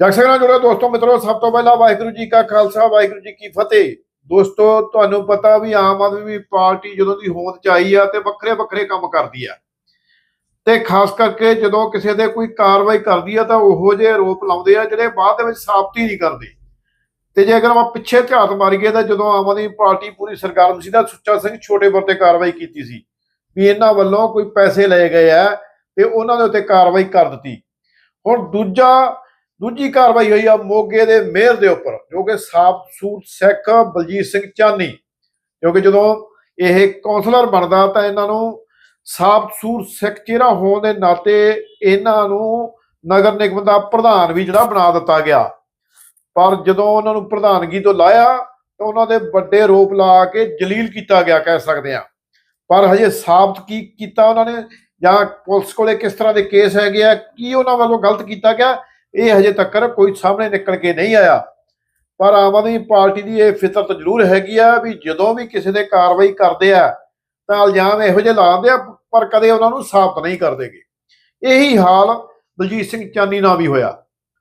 ਦਰਸ਼ਕਾਂ ਨਾਲ ਜੁੜੇ ਦੋਸਤੋ, ਮਿੱਤਰੋ, ਸਭ ਤੋਂ ਪਹਿਲਾਂ ਵਾਹਿਗੁਰੂ ਜੀ ਕਾ ਖਾਲਸਾ, ਵਾਹਿਗੁਰੂ ਜੀ ਕੀ ਫਤਿਹ। ਦੋਸਤੋ, ਤੁਹਾਨੂੰ ਪਤਾ ਵੀ ਆਮ ਆਦਮੀ ਪਾਰਟੀ ਜਦੋਂ ਦੀ ਹੋਂਦ ਚ ਆਈ ਆ ਤੇ ਵੱਖਰੇ ਵੱਖਰੇ ਕੰਮ ਕਰਦੀ ਆ। ਤੇ ਖਾਸ ਕਰਕੇ ਜਦੋਂ ਕਿਸੇ ਦੇ ਕੋਈ ਕਾਰਵਾਈ ਕਰਦੀ ਆ ਤਾਂ ਉਹੋ ਜਿਹੇ ਆਰੋਪ ਲਾਉਂਦੇ ਆ ਜਿਹੜੇ ਬਾਅਦ ਦੇ ਵਿੱਚ ਸਾਬਤੀ ਨਹੀਂ ਕਰਦੇ। ਤੇ ਜੇ ਅਗਰ ਆਪਾਂ ਪਿੱਛੇ ਝਾਤ ਮਾਰੀਏ ਤਾਂ ਜਦੋਂ ਆਮ ਆਦਮੀ ਪਾਰਟੀ ਪੂਰੀ ਸਰਗਰਮ ਸੀ ਤਾਂ ਸੁੱਚਾ ਸਿੰਘ ਛੋਟੇ ਤੇ ਕਾਰਵਾਈ ਕੀਤੀ ਸੀ ਵੀ ਇਹਨਾਂ ਵੱਲੋਂ ਕੋਈ ਪੈਸੇ ਲਏ ਗਏ ਆ ਤੇ ਉਹਨਾਂ ਦੇ ਉੱਤੇ ਕਾਰਵਾਈ ਕਰ ਦਿੱਤੀ। ਹੁਣ ਦੂਜਾ ਦੂਜੀ ਕਾਰਵਾਈ ਹੋਈ ਆ ਮੋਗੇ ਦੇ ਮੇਅਰ ਦੇ ਉੱਪਰ, ਜੋ ਕਿ ਸਾਬਤ ਸੂਤ ਸਿੱਖ ਬਲਜੀਤ ਸਿੰਘ ਚਾਨੀ ਕਿਉਂਕਿ ਜਦੋਂ ਇਹ ਕਾਉਂਸਲਰ ਬਣਦਾ ਤਾਂ ਇਹਨਾਂ ਨੂੰ ਸਾਬਤ ਸੂਤ ਸਿੱਖ ਚਿਹਰਾ ਹੋਣ ਦੇ ਨਾਤੇ ਇਹਨਾਂ ਨੂੰ ਨਗਰ ਨਿਗਮ ਦਾ ਪ੍ਰਧਾਨ ਵੀ ਜਿਹੜਾ ਬਣਾ ਦਿੱਤਾ ਗਿਆ। ਪਰ ਜਦੋਂ ਉਹਨਾਂ ਨੂੰ ਪ੍ਰਧਾਨਗੀ ਤੋਂ ਲਾਇਆ, ਤਾਂ ਉਹਨਾਂ ਦੇ ਵੱਡੇ ਰੋਪ ਲਾ ਕੇ ਜਲੀਲ ਕੀਤਾ ਗਿਆ ਕਹਿ ਸਕਦੇ ਆ ਪਰ ਹਜੇ ਸਾਬਤ ਕੀ ਕੀਤਾ ਉਹਨਾਂ ਨੇ ਜਾਂ ਪੁਲਿਸ ਕੋਲੇ ਕਿਸ ਤਰ੍ਹਾਂ ਦੇ ਕੇਸ ਹੈਗੇ ਆ, ਕੀ ਉਹਨਾਂ ਵੱਲੋਂ ਗਲਤ ਕੀਤਾ ਗਿਆ ਇਹ ਹਜੇ ਤੱਕ ਕੋਈ ਸਾਹਮਣੇ ਨਿਕਲ ਕੇ ਨਹੀਂ ਆਇਆ। ਪਰ ਆਮ ਆਦਮੀ ਪਾਰਟੀ ਦੀ ਇਹ ਫਿਤਰਤ ਜ਼ਰੂਰ ਹੈਗੀ ਆ ਵੀ ਜਦੋਂ ਵੀ ਕਿਸੇ ਦੇ ਕਾਰਵਾਈ ਕਰਦੇ ਆ, ਤਾਂ ਇਲਜ਼ਾਮ ਇਹੋ ਜਿਹੇ ਲਾਉਂਦੇ ਆ, ਪਰ ਕਦੇ ਉਹਨਾਂ ਨੂੰ ਸਾਬਤ ਨਹੀਂ ਕਰਦੇਗੇ ਇਹੀ ਹਾਲ ਬਲਜੀਤ ਸਿੰਘ ਚਾਨੀ ਨਾਲ ਵੀ ਹੋਇਆ।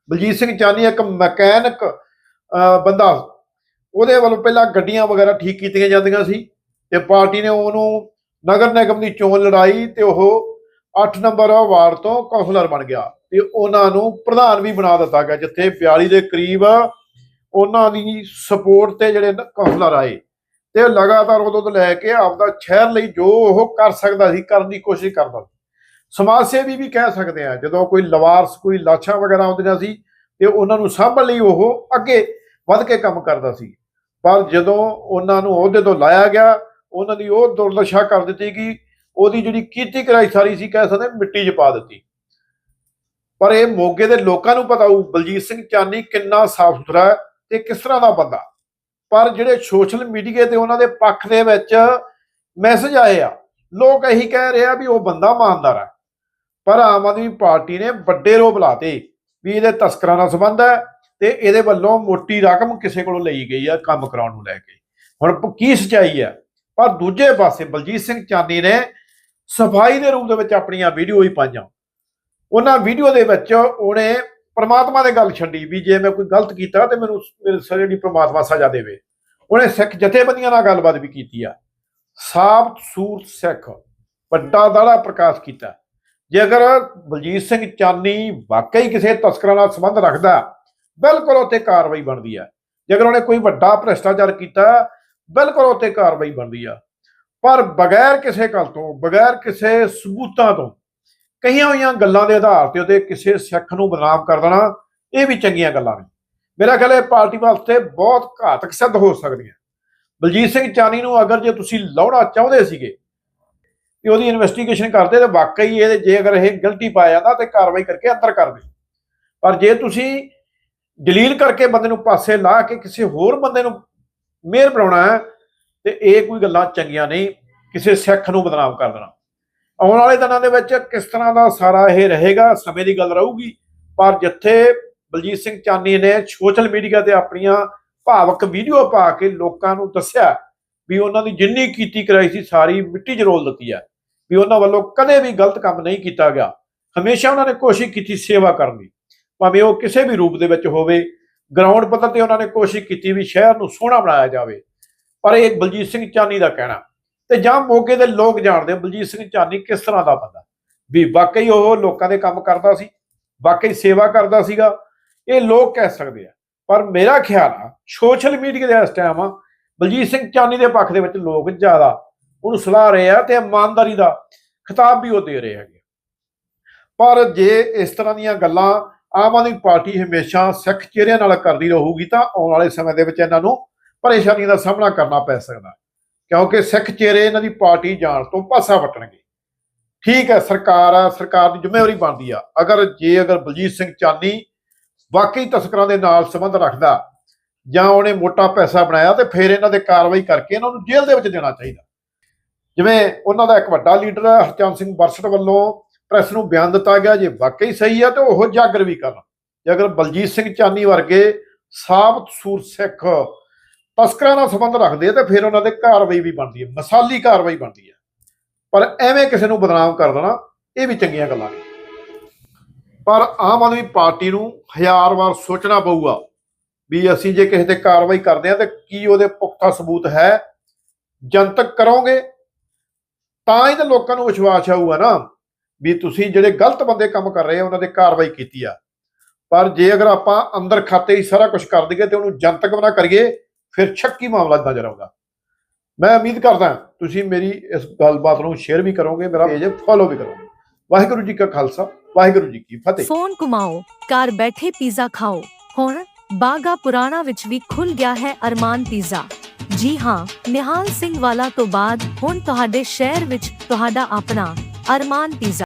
ਬਲਜੀਤ ਸਿੰਘ ਚਾਨੀ ਇੱਕ ਮਕੈਨਿਕ ਬੰਦਾ ਉਹਦੇ ਵੱਲੋਂ ਪਹਿਲਾਂ ਗੱਡੀਆਂ ਵਗੈਰਾ ਠੀਕ ਕੀਤੀਆਂ ਜਾਂਦੀਆਂ ਸੀ ਤੇ ਪਾਰਟੀ ਨੇ ਉਹਨੂੰ ਨਗਰ ਨਿਗਮ ਦੀ ਚੋਣ ਲੜਾਈ ਤੇ ਉਹ 8 ਨੰਬਰ ਵਾਰਡ ਤੋਂ ਕੌਂਸਲਰ ਬਣ ਗਿਆ। ਤੇ ਉਹਨਾਂ ਨੂੰ ਪ੍ਰਧਾਨ ਵੀ ਬਣਾ ਦਿੱਤਾ ਗਿਆ, ਜਿੱਥੇ 42 ਦੇ ਕਰੀਬ ਉਹਨਾਂ ਦੀ ਸਪੋਰਟ ਤੇ ਜਿਹੜੇ ਕੌਂਸਲਰ ਆਏ ਤੇ ਲਗਾਤਾਰ ਉਦੋਂ ਤੋਂ ਲੈ ਕੇ ਆਪਦਾ ਸ਼ਹਿਰ ਲਈ ਜੋ ਉਹ ਕਰ ਸਕਦਾ ਸੀ, ਕਰਨ ਦੀ ਕੋਸ਼ਿਸ਼ ਕਰਦਾ ਸੀ। ਸਮਾਜ ਸੇਵੀ ਵੀ ਕਹਿ ਸਕਦੇ ਆ, ਜਦੋਂ ਕੋਈ ਲਵਾਰਸ, ਕੋਈ ਲਾਸ਼ਾਂ ਵਗੈਰਾ ਆਉਂਦੀਆਂ ਸੀ ਤੇ ਉਹਨਾਂ ਨੂੰ ਸਾਂਭਣ ਲਈ ਉਹ ਅੱਗੇ ਵੱਧ ਕੇ ਕੰਮ ਕਰਦਾ ਸੀ। ਪਰ ਜਦੋਂ ਉਹਨਾਂ ਨੂੰ ਅਹੁਦੇ ਤੋਂ ਲਾਇਆ ਗਿਆ, ਉਹਨਾਂ ਦੀ ਉਹ ਦੁਰਦਸ਼ਾ ਕਰ ਦਿੱਤੀ ਕਿ ਉਹਦੀ ਜਿਹੜੀ ਕੀਤੀ ਕਰਾਈ ਸਾਰੀ ਸੀ, ਕਹਿ ਸਕਦੇ ਮਿੱਟੀ 'ਚ ਪਾ ਦਿੱਤੀ। ਪਰ ਇਹ ਮੋਗੇ ਦੇ ਲੋਕਾਂ ਨੂੰ ਪਤਾ ਹੋਊ, ਬਲਜੀਤ ਸਿੰਘ ਚਾਨੀ ਕਿੰਨਾ ਸਾਫ਼ ਸੁਥਰਾ ਹੈ ਤੇ ਕਿਸ ਤਰ੍ਹਾਂ ਦਾ ਬੰਦਾ। ਪਰ ਜਿਹੜੇ ਸੋਸ਼ਲ ਮੀਡੀਆ ਤੇ ਉਹਨਾਂ ਦੇ ਪੱਖ ਦੇ ਵਿੱਚ ਮੈਸੇਜ ਆਏ ਆ, ਲੋਕ ਇਹੀ ਕਹਿ ਰਹੇ ਆ ਵੀ ਉਹ ਬੰਦਾ ਇਮਾਨਦਾਰ ਹੈ। ਪਰ ਆਮ ਆਦਮੀ ਪਾਰਟੀ ਨੇ ਵੱਡੇ ਰੋਪ ਲਾਤੇ ਵੀ ਇਹਦੇ ਤਸਕਰਾਂ ਨਾਲ ਸੰਬੰਧ ਹੈ ਤੇ ਇਹਦੇ ਵੱਲੋਂ ਮੋਟੀ ਰਕਮ ਕਿਸੇ ਕੋਲੋਂ ਲਈ ਗਈ ਆ ਕੰਮ ਕਰਾਉਣ ਨੂੰ ਲੈ ਕੇ। ਹੁਣ ਕੀ ਸਚਾਈ ਹੈ? ਪਰ ਦੂਜੇ ਪਾਸੇ ਬਲਜੀਤ ਸਿੰਘ ਚਾਨੀ ਨੇ ਸਫ਼ਾਈ ਦੇ ਰੂਪ ਦੇ ਵਿੱਚ ਆਪਣੀਆਂ ਵੀਡੀਓ ਹੀ ਪਾਈਆਂ। ਉਹਨਾਂ ਵੀਡੀਓ ਦੇ ਵਿੱਚ ਉਹਨੇ ਪਰਮਾਤਮਾ ਦੇ ਗੱਲ ਛੱਡੀ ਵੀ ਜੇ ਮੈਂ ਕੋਈ ਗਲਤ ਕੀਤਾ ਤੇ ਮੈਨੂੰ ਮੇਰੇ ਸਜ਼ਾ ਦੀ ਪ੍ਰਮਾਤਮਾ ਸਜ਼ਾ ਦੇਵੇ। ਉਹਨੇ ਸਿੱਖ ਜਥੇਬੰਦੀਆਂ ਨਾਲ ਗੱਲਬਾਤ ਵੀ ਕੀਤੀ ਆ। ਸਾਬਤ ਸੂਰਤ ਸਿੱਖ ਵੱਡਾ ਦਾੜਾ ਪ੍ਰਕਾਸ਼ ਕੀਤਾ। ਜੇ ਅਗਰ ਬਲਜੀਤ ਸਿੰਘ ਚਾਨੀ ਵਾਕਈ ਕਿਸੇ ਤਸਕਰਾਂ ਨਾਲ ਸੰਬੰਧ ਰੱਖਦਾ, ਬਿਲਕੁਲ ਉੱਤੇ ਕਾਰਵਾਈ ਬਣਦੀ ਆ। ਜੇ ਅਗਰ ਉਹਨੇ ਕੋਈ ਵੱਡਾ ਭ੍ਰਿਸ਼ਟਾਚਾਰ ਕੀਤਾ, ਬਿਲਕੁਲ ਉੱਤੇ ਕਾਰਵਾਈ ਬਣਦੀ ਆ। ਪਰ ਬਗੈਰ ਕਿਸੇ ਗੱਲ ਤੋਂ, ਬਗੈਰ ਕਿਸੇ ਸਬੂਤਾਂ ਤੋਂ ਕਹੀਆਂ ਹੋਈਆਂ ਗੱਲਾਂ ਦੇ ਆਧਾਰ ਤੇ ਉਹਦੇ ਕਿਸੇ ਸਿੱਖ ਨੂੰ ਬਦਨਾਮ ਕਰ ਦੇਣਾ, ਇਹ ਵੀ ਚੰਗੀਆਂ ਗੱਲਾਂ ਨੇ। ਮੇਰਾ ਖਿਆਲ ਹੈ ਪਾਰਟੀ ਵਾਸਤੇ ਬਹੁਤ ਘਾਤਕ ਸਿੱਧ ਹੋ ਸਕਦੀਆਂ। ਬਲਜੀਤ ਸਿੰਘ ਚਾਨੀ ਨੂੰ ਅਗਰ ਜੇ ਤੁਸੀਂ ਲਾਉਣਾ ਚਾਹੁੰਦੇ ਸੀਗੇ ਕਿ ਉਹਦੀ ਇਨਵੈਸਟੀਗੇਸ਼ਨ ਕਰਦੇ, ਤੇ ਵਾਕਈ ਇਹ ਜੇ ਅਗਰ ਇਹ ਗਲਤੀ ਪਾਇਆ ਜਾਂਦਾ, ਤੇ ਕਾਰਵਾਈ ਕਰਕੇ ਅੰਦਰ ਕਰਦੇ ਪਰ ਜੇ ਤੁਸੀਂ ਦਲੀਲ ਕਰਕੇ ਬੰਦੇ ਨੂੰ ਪਾਸੇ ਲਾ ਕੇ ਕਿਸੇ ਹੋਰ ਬੰਦੇ ਨੂੰ ਮੇਅਰ ਬਣਾਉਣਾ ਹੈ, ਤੇ ਇਹ ਕੋਈ ਗੱਲਾਂ ਚੰਗੀਆਂ ਨਹੀਂ, ਕਿਸੇ ਸਿੱਖ ਨੂੰ ਬਦਨਾਮ ਕਰ ਦੇਣਾ। ਆਉਣ ਵਾਲੇ ਦਿਨਾਂ ਦੇ ਵਿੱਚ ਕਿਸ ਤਰ੍ਹਾਂ ਦਾ ਸਾਰਾ ਇਹ ਰਹੇਗਾ, ਸਮੇਂ ਦੀ ਗੱਲ ਰਹੂਗੀ। ਪਰ ਜਿੱਥੇ ਬਲਜੀਤ ਸਿੰਘ ਚਾਨੀ ਨੇ ਸੋਸ਼ਲ ਮੀਡੀਆ ਤੇ ਆਪਣੀਆਂ ਭਾਵਕ ਵੀਡੀਓ ਪਾ ਕੇ ਲੋਕਾਂ ਨੂੰ ਦੱਸਿਆ ਵੀ ਉਹਨਾਂ ਦੀ ਜਿੰਨੀ ਕੀਤੀ ਕਰਾਈ ਸੀ, ਸਾਰੀ ਮਿੱਟੀ ਜਰੋਲ ਦਿੱਤੀ ਹੈ ਵੀ ਉਹਨਾਂ ਵੱਲੋਂ ਕਦੇ ਵੀ ਗਲਤ ਕੰਮ ਨਹੀਂ ਕੀਤਾ ਗਿਆ। ਹਮੇਸ਼ਾ ਉਹਨਾਂ ਨੇ ਕੋਸ਼ਿਸ਼ ਕੀਤੀ ਸੇਵਾ ਕਰਨ ਦੀ, ਭਾਵੇਂ ਉਹ ਕਿਸੇ ਵੀ ਰੂਪ ਦੇ ਵਿੱਚ ਹੋਵੇ ਗਰਾਊਂਡ ਪੱਧਰ ਤੇ ਉਹਨਾਂ ਨੇ ਕੋਸ਼ਿਸ਼ ਕੀਤੀ ਵੀ ਸ਼ਹਿਰ ਨੂੰ ਸੋਹਣਾ ਬਣਾਇਆ ਜਾਵੇ। ਪਰ ਇਹ ਬਲਜੀਤ ਸਿੰਘ ਚਾਨੀ ਦਾ ਕਹਿਣਾ ਤੇ ਜਾਂ ਮੋਗੇ ਦੇ ਲੋਕ ਜਾਣਦੇ ਬਲਜੀਤ ਸਿੰਘ ਚਾਨੀ ਕਿਸ ਤਰ੍ਹਾਂ ਦਾ ਬੰਦਾ? ਵੀ ਵਾਕਈ ਉਹ ਲੋਕਾਂ ਦੇ ਕੰਮ ਕਰਦਾ ਸੀ, ਵਾਕਈ ਸੇਵਾ ਕਰਦਾ ਸੀਗਾ, ਇਹ ਲੋਕ ਕਹਿ ਸਕਦੇ ਆ। ਪਰ ਮੇਰਾ ਖਿਆਲ ਆ, ਸੋਸ਼ਲ ਮੀਡੀਆ ਦੇ ਇਸ ਟਾਈਮ ਆ, ਬਲਜੀਤ ਸਿੰਘ ਚਾਨੀ ਦੇ ਪੱਖ ਦੇ ਵਿੱਚ ਲੋਕ ਜ਼ਿਆਦਾ ਉਹਨੂੰ ਸਲਾਹ ਰਹੇ ਆ ਤੇ ਇਮਾਨਦਾਰੀ ਦਾ ਖਿਤਾਬ ਵੀ ਉਹ ਦੇ ਰਹੇ ਹੈਗੇ ਪਰ ਜੇ ਇਸ ਤਰ੍ਹਾਂ ਦੀਆਂ ਗੱਲਾਂ ਆਮ ਆਦਮੀ ਪਾਰਟੀ ਹਮੇਸ਼ਾ ਸਿੱਖ ਚਿਹਰਿਆਂ ਨਾਲ ਕਰਦੀ ਰਹੂਗੀ ਤਾਂ ਆਉਣ ਵਾਲੇ ਸਮੇਂ ਦੇ ਵਿੱਚ ਇਹਨਾਂ ਨੂੰ ਪਰੇਸ਼ਾਨੀਆਂ ਦਾ ਸਾਹਮਣਾ ਕਰਨਾ ਪੈ ਸਕਦਾ। ਕਿਉਂਕਿ ਸਿੱਖ ਚਿਹਰੇ ਇਹਨਾਂ ਦੀ ਪਾਰਟੀ ਜਾਣ ਤੋਂ ਪਾਸਾ ਵਟਣਗੇ। ਠੀਕ ਹੈ, ਸਰਕਾਰ ਆ, ਸਰਕਾਰ ਦੀ ਜ਼ਿੰਮੇਵਾਰੀ ਬਣਦੀ ਆ। ਅਗਰ, ਜੇ ਅਗਰ ਬਲਜੀਤ ਸਿੰਘ ਚਾਨੀ ਵਾਕਈ ਤਸਕਰਾਂ ਦੇ ਨਾਲ ਸੰਬੰਧ ਰੱਖਦਾ ਜਾਂ ਉਹਨੇ ਮੋਟਾ ਪੈਸਾ ਬਣਾਇਆ ਤੇ ਫਿਰ ਇਹਨਾਂ ਦੇ ਕਾਰਵਾਈ ਕਰਕੇ ਇਹਨਾਂ ਨੂੰ ਜੇਲ੍ਹ ਦੇ ਵਿੱਚ ਦੇਣਾ ਚਾਹੀਦਾ। ਜਿਵੇਂ ਉਹਨਾਂ ਦਾ ਇੱਕ ਵੱਡਾ ਲੀਡਰ ਹਰਚੰਦ ਸਿੰਘ ਬਰਸਟ ਵੱਲੋਂ ਪ੍ਰੈਸ ਨੂੰ ਬਿਆਨ ਦਿੱਤਾ ਗਿਆ, ਜੇ ਵਾਕਈ ਸਹੀ ਆ ਤੇ ਉਹ ਜਾਗਰ ਵੀ ਕਰਨ। ਜੇ ਅਗਰ ਬਲਜੀਤ ਸਿੰਘ ਚਾਨੀ ਵਰਗੇ ਸਾਬਤ ਸੂਰ ਸਿੱਖ ਤਸਕਰਾਂ ਨਾਲ ਸੰਬੰਧ ਰੱਖਦੇ ਆ ਤੇ ਫਿਰ ਉਹਨਾਂ ਦੇ ਕਾਰਵਾਈ ਵੀ ਬਣਦੀ ਹੈ, ਮਸਾਲੀ ਕਾਰਵਾਈ ਬਣਦੀ ਹੈ। ਪਰ ਐਵੇਂ ਕਿਸੇ ਨੂੰ ਬਦਨਾਮ ਕਰ ਦੇਣਾ, ਇਹ ਵੀ ਚੰਗੀਆਂ ਗੱਲਾਂ ਨੇ। ਪਰ ਆਮ ਆਦਮੀ ਪਾਰਟੀ ਨੂੰ ਹਜ਼ਾਰ ਵਾਰ ਸੋਚਣਾ ਪਊਗਾ ਵੀ ਅਸੀਂ ਜੇ ਕਿਸੇ ਤੇ ਕਾਰਵਾਈ ਕਰਦੇ ਹਾਂ ਤੇ ਕੀ ਉਹਦੇ ਪੁਖਤਾ ਸਬੂਤ ਹੈ, ਜਨਤਕ ਕਰੋਗੇ? ਤਾਂ ਹੀ ਤਾਂ ਲੋਕਾਂ ਨੂੰ ਵਿਸ਼ਵਾਸ ਆਊਗਾ ਨਾ ਵੀ ਤੁਸੀਂ ਜਿਹੜੇ ਗਲਤ ਬੰਦੇ ਕੰਮ ਕਰ ਰਹੇ ਆ, ਉਹਨਾਂ ਤੇ ਕਾਰਵਾਈ ਕੀਤੀ ਆ। ਪਰ ਜੇ ਅਗਰ ਆਪਾਂ ਅੰਦਰ ਖਾਤੇ ਹੀ ਸਾਰਾ ਕੁਝ ਕਰ ਦਈਏ ਤੇ ਉਹਨੂੰ ਜਨਤਕ ਬਣਾ ਕਰੀਏ ਫਿਰ ਸ਼ੱਕੀ ਮਾਮਲਾ ਨਜ਼ਰ ਆਉਂਦਾ। ਮੈਂ ਉਮੀਦ ਕਰਦਾ ਤੁਸੀਂ ਮੇਰੀ ਇਸ ਗੱਲਬਾਤ ਨੂੰ ਸ਼ੇਅਰ ਵੀ ਕਰੋਗੇ, ਮੇਰਾ ਪੇਜ ਫੋਲੋ ਵੀ ਕਰੋਗੇ। ਵਾਹਿਗੁਰੂ ਜੀ ਕਾ ਖਾਲਸਾ, ਵਾਹਿਗੁਰੂ ਜੀ ਕੀ ਫਤਿਹ। ਫੋਨ ਘੁਮਾਓ, ਘਰ ਬੈਠੇ ਪੀਜ਼ਾ ਖਾਓ। ਹੁਣ ਬਾਗਾ ਪੁਰਾਣਾ ਵਿੱਚ ਵੀ ਖੁੱਲ ਗਿਆ ਹੈ ਅਰਮਾਨ ਪੀਜ਼ਾ ਜੀ ਹਾਂ, ਨਿਹਾਲ ਸਿੰਘ ਵਾਲਾ ਤੋਂ ਬਾਅਦ ਹੁਣ ਤੁਹਾਡੇ ਸ਼ਹਿਰ ਵਿੱਚ ਤੁਹਾਡਾ ਆਪਣਾ ਅਰਮਾਨ ਪੀਜ਼ਾ